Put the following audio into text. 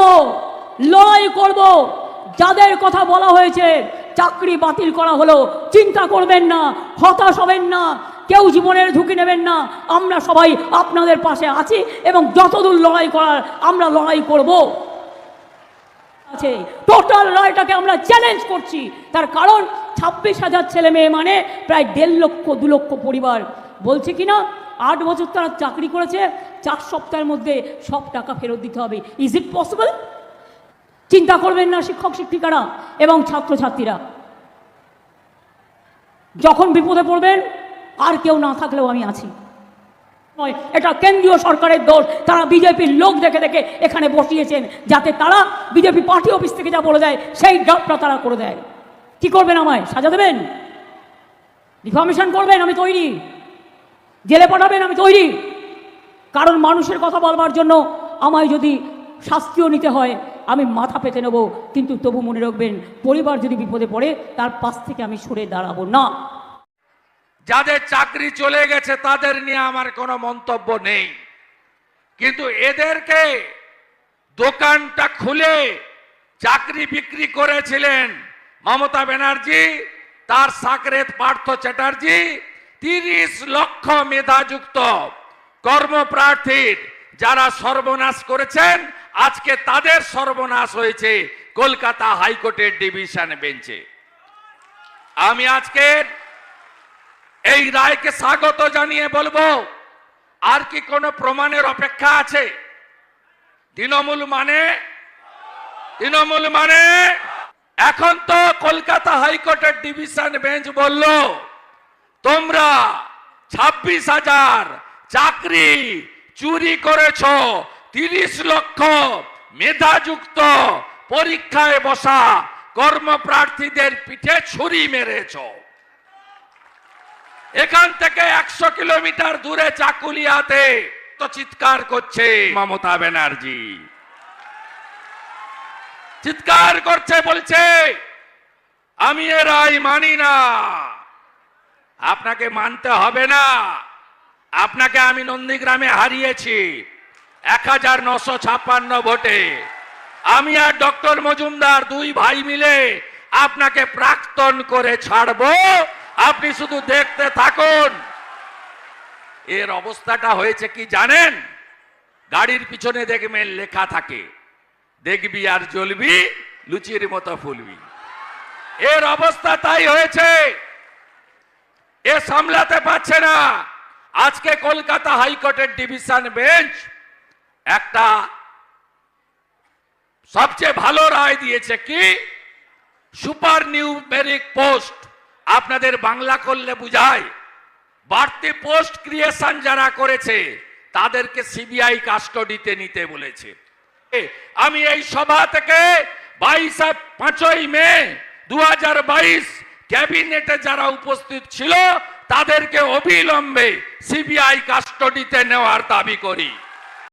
করব, লড়াই করব। যাদের কথা বলা হয়েছে, চাকরি বাতিল করা হলো, চিন্তা করবেন না, হতাশ হবেন না, কেউ জীবনের ঝুঁকি নেবেন না। আমরা সবাই আপনাদের পাশে আছি এবং যতদূর লড়াই করার আমরা লড়াই করব। আছে টোটাল লড়াইটাকে আমরা চ্যালেঞ্জ করছি। তার কারণ, ছাব্বিশ হাজার ছেলে মেয়ে মানে প্রায় দেড় লক্ষ, দু লক্ষ পরিবার। বলছে কি না আট বছর তারা চাকরি করেছে চার সপ্তাহের মধ্যে সব টাকা ফেরত দিতে হবে। ইজ ইট পসিবল চিন্তা করবেন না, শিক্ষক, শিক্ষিকারা এবং ছাত্রছাত্রীরা। যখন বিপদে পড়বেন, আর কেউ না থাকলেও আমি আছি। নয়, এটা কেন্দ্রীয় সরকারের দোষ তারা বিজেপির লোক দেখে দেখে এখানে বসিয়েছেন, যাতে তারা বিজেপি পার্টি অফিস থেকে যা বলে দেয়, সেই ড্রাফটটা তারা করে দেয়। কি করবেন আমায়, সাজা দেবেন? ডিফার্মেশন করবেন, আমি তৈরি। জেলে পাঠাবেন, আমি তৈরি। কারণ মানুষের কথা বলবার জন্য আমায় যদি শাস্তিও নিতে হয়, আমি মাথা পেতে নেব। কিন্তু তবু মনে রাখবেন, পরিবার যদি বিপদে পড়ে, তার পাশ থেকে আমি সরে দাঁড়াবো না। যাদের চাকরি চলে গেছে, তাদের নিয়ে আমার কোনো মন্তব্য নেই। কিন্তু এদেরকে দোকানটা খুলে চাকরি বিক্রি করেছিলেন মমতা ব্যানার্জি, তার সাকরেত পার্থ চ্যাটার্জি, তিরিশ লক্ষ মেধাযুক্ত কর্মপ্রার্থীর যারা সর্বনাশ করেছেন, আজকে তাদের সর্বনাশ হয়েছে কলকাতা হাইকোর্টের ডিভিশন বেঞ্চে। আমি আজকে এই রায়কে স্বাগত জানিয়ে বলব, আর কি কোনো প্রমাণের অপেক্ষা আছে? তৃণমূল মানে? তৃণমূল মানে? এখন তো কলকাতা হাইকোর্টের ডিভিশন বেঞ্চ বলল, তোমরা ছাব্বিশ হাজার চাকরি চুরি করেছ, তিরিশ লক্ষ মেধাযুক্ত, পরীক্ষায় বসা কর্মপ্রার্থীদের পিঠে ছুরি মেরেছ। এখান থেকে একশো কিলোমিটার দূরে চাকুলিয়াতে তো চিৎকার করছে মমতা ব্যানার্জি। চিৎকার করছে, বলছে, আমি এ রায় মানি না। আপনাকে মানতে হবে না। আপনাকে আমি নন্দীগ্রামে হারিয়েছি। এক হাজার নশো ছাপ্পান্ন ভোটে। আমি আর ডক্টর মজুমদার দুই ভাই মিলে আপনাকে প্রাক্তন করে ছাড়বো। আপনি শুধু দেখতে থাকুন। এর অবস্থাটা হয়েছে কি জানেন? গাড়ির পিছনে দেখবেন লেখা থাকে, দেখবি আর জ্বলবি, লুচির মতো ফুলবি। এর অবস্থা তাই হয়েছে। এ সামলাতে পারছে না। আজকে কলকাতা হাইকোর্টের ডিভিশন বেঞ্চ একটা সবচেয়ে ভালো রায় দিয়েছে কি? সুপার নিউমেরিক পোস্ট আপনাদের বাংলা করলে বুঝায়। বাড়তি পোস্ট ক্রিয়েশন যারা করেছে, তাদেরকে সিবিআই কাস্টডিতে নিতে বলেছে। আমি এই সভা থেকে বাইশ পাঁচই মে দু হাজার বাইশ ক্যাবিনেটে যারা উপস্থিত ছিল তাদেরকে অবিলম্বে সিবিআই কাস্টডিতে নেওয়ার দাবি করি।